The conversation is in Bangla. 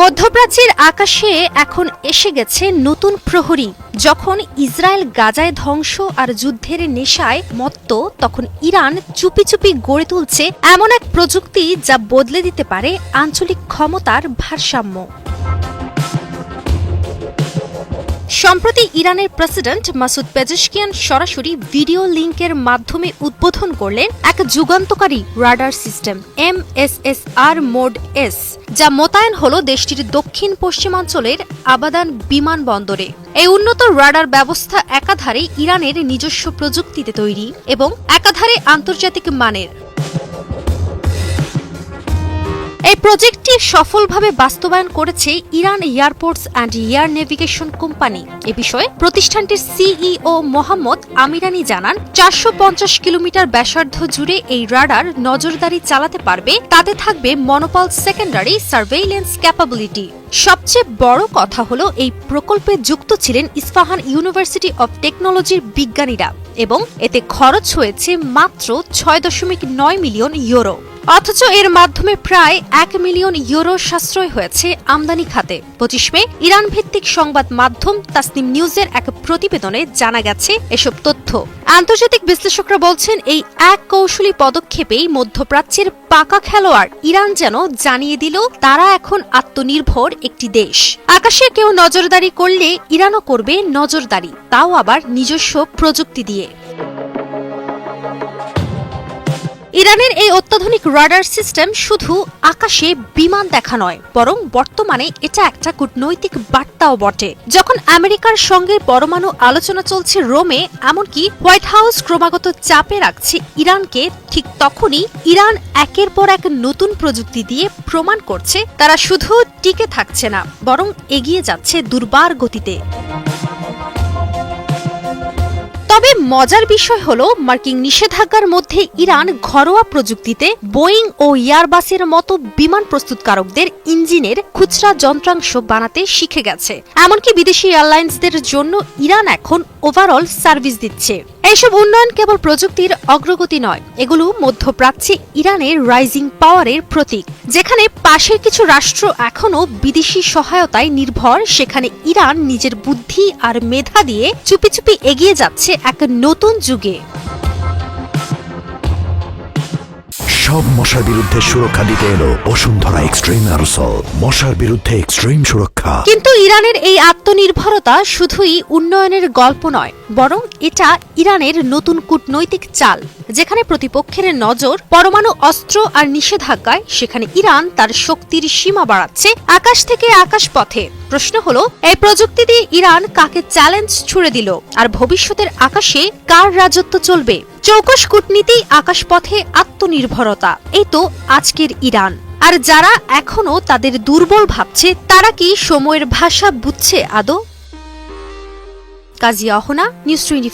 মধ্যপ্রাচ্যের আকাশে এখন এসে গেছে নতুন প্রহরী। যখন ইসরায়েল গাজায় ধ্বংস আর যুদ্ধের নেশায় মত্ত, তখন ইরান চুপি চুপি গড়ে তুলছে এমন এক প্রযুক্তি যা বদলে দিতে পারে আঞ্চলিক ক্ষমতার ভারসাম্য। সম্প্রতি ইরানের প্রেসিডেন্ট মাসুদ পেজেশকিয়ান সরাসরি ভিডিও লিঙ্কের মাধ্যমে উদ্বোধন করলেন এক যুগান্তকারী radar system M S S R mode S, যা মোতায়েন হল দেশটির দক্ষিণ পশ্চিমাঞ্চলের আবাদান বিমানবন্দরে। এই উন্নত রাডার ব্যবস্থা একাধারে ইরানের নিজস্ব প্রযুক্তিতে তৈরি এবং একাধারে আন্তর্জাতিক মানের। এই প্রজেক্টটি সফলভাবে বাস্তবায়ন করেছে Iran airports and air navigation company. এ বিষয়ে প্রতিষ্ঠানটির সিইও মোহাম্মদ আমিরানি জানান, চারশো পঞ্চাশ কিলোমিটার ব্যাসার্ধ জুড়ে এই রাডার নজরদারি চালাতে পারবে। তাতে থাকবে মনোপল সেকেন্ডারি সার্ভেইলেন্স ক্যাপাবিলিটি। সবচেয়ে বড় কথা হলো এই প্রকল্পে যুক্ত ছিলেন ইস্পাহান ইউনিভার্সিটি অব টেকনোলজির বিজ্ঞানীরা এবং এতে খরচ হয়েছে মাত্র ছয় দশমিক নয় মিলিয়ন ইউরো। অথচ এর মাধ্যমে প্রায় এক মিলিয়ন ইউরো সাশ্রয় হয়েছে আমদানি খাতে। পঁচিশ মে ইরান ভিত্তিক সংবাদ মাধ্যম তাসনিম নিউজের এক প্রতিবেদনে জানা গেছে এসব তথ্য। আন্তর্জাতিক বিশ্লেষকরা বলছেন, এই এক কৌশলী পদক্ষেপেই মধ্যপ্রাচ্যের পাকা খেলোয়াড় ইরান যেন জানিয়ে দিল, তারা এখন আত্মনির্ভর একটি দেশ। আকাশে কেউ নজরদারি করলে ইরানও করবে নজরদারি, তাও আবার নিজস্ব প্রযুক্তি দিয়ে। ইরানের এই অত্যাধুনিক রাডার সিস্টেম শুধু আকাশে বিমান দেখা নয়, বরং বর্তমানে এটা একটা কূটনৈতিক বার্তাও বটে। যখন আমেরিকার সঙ্গে পরমাণু আলোচনা চলছে রোমে, এমনকি হোয়াইট হাউস ক্রমাগত চাপে রাখছে ইরানকে, ঠিক তখনই ইরান একের পর এক নতুন প্রযুক্তি দিয়ে প্রমাণ করছে, তারা শুধু টিকে থাকছে না, বরং এগিয়ে যাচ্ছে দুর্বার গতিতে। তবে মজার বিষয় হলো, মার্কিন নিষেধাজ্ঞার মধ্যে ইরান ঘরোয়া প্রযুক্তিতে বোয়িং ও এয়ারবাসের মতো বিমান প্রস্তুতকারকদের ইঞ্জিনের খুচরা যন্ত্রাংশ বানাতে শিখে গেছে। এমনকি বিদেশি এয়ারলাইন্সদের জন্য ইরান এখন ওভারঅল সার্ভিস দিচ্ছে। এইসব উন্নয়ন কেবল প্রযুক্তির অগ্রগতি নয় এগুলো মধ্যপ্রাচ্যে ইরানের রাইজিং পাওয়ারের প্রতীক যেখানে পাশের কিছু রাষ্ট্র এখনও বিদেশি সহায়তায় নির্ভর সেখানে ইরান নিজের বুদ্ধি আর মেধা দিয়ে চুপি চুপি এগিয়ে যাচ্ছে এক নতুন যুগে। সব মশার বিরুদ্ধে সুরক্ষা দিতে এলো বসুন্ধরা এক্সট্রিম অ্যারোসল। মশার বিরুদ্ধে এক্সট্রিম সুরক্ষা। কিন্তু ইরানের এই আত্মনির্ভরতা শুধুই উন্নয়নের গল্প নয় বরং এটা ইরানের নতুন কূটনৈতিক চাল, যেখানে প্রতিপক্ষের নজর পরমাণু অস্ত্র আর নিষেধাজ্ঞায়, সেখানে ইরান তার শক্তির সীমা বাড়াচ্ছে আকাশ থেকে আকাশ পথে প্রশ্ন হলো, এই প্রযুক্তি দিয়ে ইরান কাকে চ্যালেঞ্জ ছুড়ে দিল? আর ভবিষ্যতের আকাশে কার রাজত্ব চলবে? চৌকস কূটনীতি, আকাশপথে আত্মনির্ভরতা, এই তো আজকের ইরান। আর যারা এখনও তাদের দুর্বল ভাবছে, তারা কি সময়ের ভাষা বুঝছে আদৌ? কাজী অহনা নিউজ টোয়েন্টি